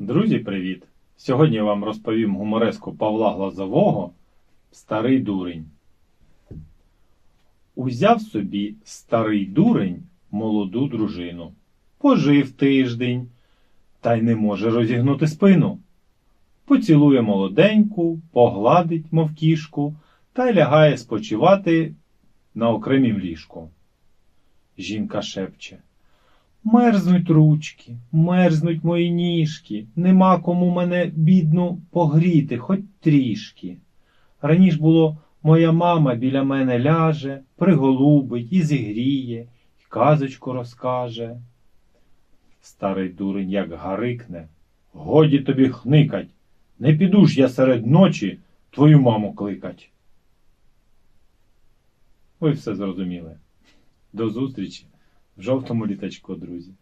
Друзі, привіт! Сьогодні вам розповім гумореску Павла Глазового Старий дурень. Узяв собі старий дурень молоду дружину. Пожив тиждень, та й не може розігнути спину. Поцілує молоденьку, погладить, мов кішку, та й лягає спочивати на окремім ліжку. Жінка шепче. Мерзнуть ручки, мерзнуть мої ніжки, нема кому мене, бідну, погріти, хоч трішки. Раніш було, моя мама біля мене ляже, приголубить і зігріє, і казочку розкаже. Старий дурень як гарикне. Годі тобі хникать, не піду ж я серед ночі твою маму кликать. Ви все зрозуміли. До зустрічі в жовтому літачку, друзі.